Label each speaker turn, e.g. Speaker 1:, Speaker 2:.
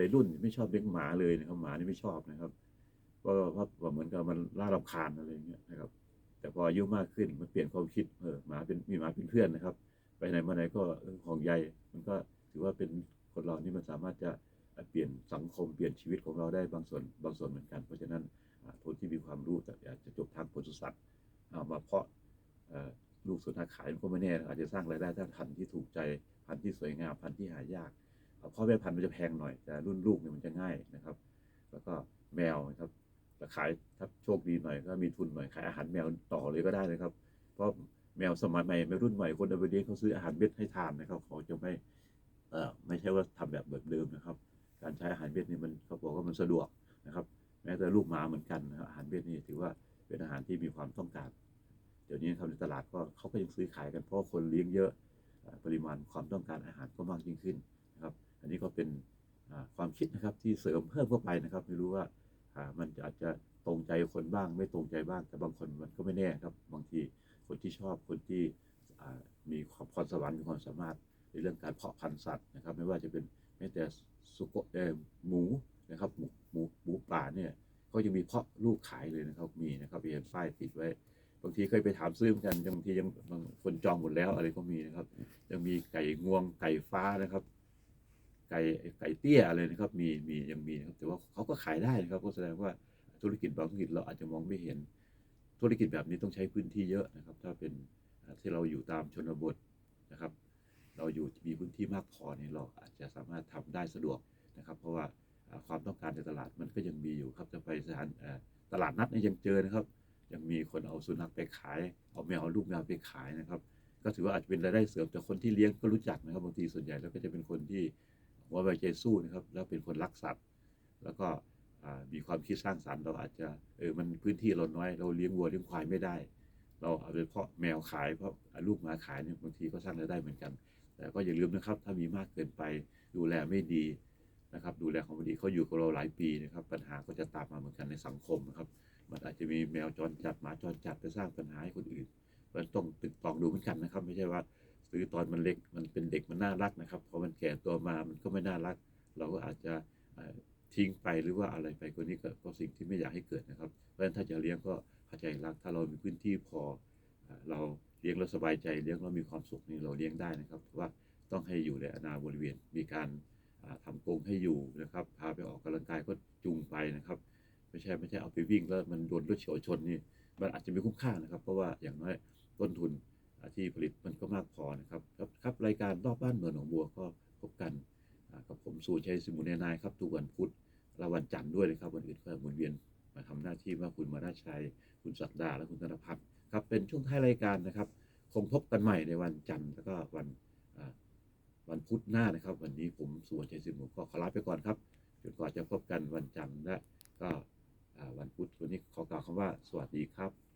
Speaker 1: วัยรุ่นไม่ชอบเลี้ยงหมาเลยนะครับหมานี่ไม่ชอบนะครับเพราะว่าเหมือนกับมันล่ารำคาญอะไรอย่างเงี้ยนะครับ แต่พออายุมากขึ้นมันเปลี่ยนความคิดเออหมาเป็นมีหมาเป็นเพื่อนนะครับ ไปไหนมาไหนก็เออห่วงใยมันก็ถือว่าเป็นคนเรานี่มันสามารถจะเปลี่ยนสังคมเปลี่ยนชีวิตของเราได้บางส่วนบางส่วนเหมือนกัน เพราะฉะนั้นคนที่มีความรู้แต่อยากจะจบทางปศุสัตว์เอามาเพาะลูกสุนัขขายมันก็ไม่แน่อาจจะสร้างรายได้ถ้าพันธุ์ที่ถูกใจพันธุ์ที่สวยงามพันธุ์ที่หายาก พ่อแม่พันธุ์มันจะแพงหน่อย แต่รุ่นลูกเนี่ยมันจะง่ายนะครับ แล้วก็แมวครับแต่ขายถ้าโชคดีหน่อยก็มีทุนหน่อยขายอาหารแมวต่อเลยก็ได้นะครับ เพราะแมวสมัยใหม่แมวรุ่นใหม่คนเอาไปเลี้ยงเขาซื้ออาหารเม็ดให้ทานนะครับเขาจะไม่เอ่อไม่ใช่ว่าทำแบบแบบเดิมนะครับ การใช้อาหารเม็ดนี่มันเขาบอกว่ามันสะดวกนะครับ แม้แต่ลูกหมาเหมือนกันนะครับอาหารเม็ดนี่ถือว่าเป็นอาหารที่มีความต้องการ เดี๋ยวนี้ครับในตลาดก็เขาก็ยังซื้อขายกันเพราะคนเลี้ยงเยอะปริมาณความต้องการอาหารก็มากยิ่งขึ้นนะครับ อันนี้ก็เป็นความคิดนะครับที่เสริมเพิ่มเข้าไปนะครับ ไม่รู้ว่ามันอาจจะตรงใจคนบ้าง ไม่ตรงใจบ้าง แต่บางคนมันก็ไม่แน่ครับ บางทีคนที่ชอบคนที่มีความพรสวรรค์มีความสามารถในเรื่องการเพาะพันธุ์สัตว์นะครับ ไม่ว่าจะเป็นแม้แต่สุกเออหมูนะครับหมูหมูหมูป่าเนี่ยก็ยังมีเพาะลูกขายเลยนะครับมีนะครับเห็นป้ายติดไว้ บางทีเคยไปถามซื้อเหมือนกันบางทียังบางคนจองหมดแล้วอะไรก็มีนะครับ ยังมีไก่งวงไก่ฟ้านะครับ ไก่ไก่เตี้ยอะไรนะครับมีมียังมีนะครับแต่ว่าเขาก็ขายได้นะครับก็แสดงว่าธุรกิจบางธุรกิจเราอาจจะมองไม่เห็น ธุรกิจแบบนี้ต้องใช้พื้นที่เยอะนะครับ ถ้าเป็นที่เราอยู่ตามชนบทนะครับ เราอยู่มีพื้นที่มากพอเนี่ยเราอาจจะสามารถทำได้สะดวกนะครับ เพราะว่าความต้องการในตลาดมันก็ยังมีอยู่ครับจะไปสถานตลาดนัดนี่ยยังเจอนะครับ ยังมีคนเอาสุนัขไปขาย เอาแมวเอาลูกแมวไปขายนะครับ ก็ถือว่าอาจจะเป็นรายได้เสริมแต่คนที่เลี้ยงก็รู้จักนะครับบางทีส่วนใหญ่แล้วก็จะเป็นคนที่ หัวไวใจสู้นะครับ แล้วเป็นคนรักสัตว์ แล้วก็มีความคิดสร้างสรรค์เราอาจจะเออมันพื้นที่เราน้อย เราเลี้ยงวัวเลี้ยงควายไม่ได้ เราเอาไปเพาะแมวขายเพราะลูกหมาขายเนี่ยบางทีก็สร้างรายได้เหมือนกัน แต่ก็อย่าลืมนะครับ ถ้ามีมากเกินไปดูแลไม่ดีนะครับ ดูแลของไม่ดีเขาอยู่กับเราหลายปีนะครับ ปัญหาก็จะตามมาเหมือนกันในสังคมนะครับ มันอาจจะมีแมวจรจัดหมาจรจัดไปสร้างปัญหาให้คนอื่นมันต้องตึกตองดูเหมือนกันนะครับ ไม่ใช่ว่า ซื้อตอนมันเล็กมันเป็นเด็กมันน่ารักนะครับพอมันแก่ตัวมามันก็ไม่น่ารัก เราก็อาจจะทิ้งไปหรือว่าอะไรไปคนนี้ก็ก็สิ่งที่ไม่อยากให้เกิดนะครับเพราะฉะนั้นถ้าจะเลี้ยงก็เข้าใจรัก ถ้าเรามีพื้นที่พอเราเลี้ยงแล้วสบายใจเลี้ยงแล้วมีความสุขนี่เราเลี้ยงได้นะครับว่าต้องให้อยู่ในอนาบริเวณ มีการอ่าทำกรงให้อยู่นะครับ พาไปออกกำลังกายก็จูงไปนะครับ ไม่ใช่ไม่ใช่เอาไปวิ่งแล้วมันโดนรถเฉียวชนนี่มันอาจจะไม่คุ้มค่านะครับ เพราะว่าอย่างน้อยต้นทุน ที่ผลิตมันก็มากพอนะครับครับครับรายการรอบบ้านเมืองหนองบัวก็พบกันกับผมสูชัยสมุนนายครับทุกวันพุธและวันจันทร์ด้วยนะครับวันอื่นก็หมุนเวียนมาทำหน้าที่ว่าคุณมาราชัย คุณศักดาและคุณธนพัฒน์ครับเป็นช่วงท้ายรายการนะครับ คงพบกันใหม่ในวันจันทร์แล้วก็วันวันพุธหน้านะครับ วันนี้ผมสุวรรณชัยสิมุก็ขอลาไปก่อนครับจนกว่าจะพบกันวันจันทร์และก็วันพุธวันนี้ขอกล่าวคำว่าสวัสดีครับ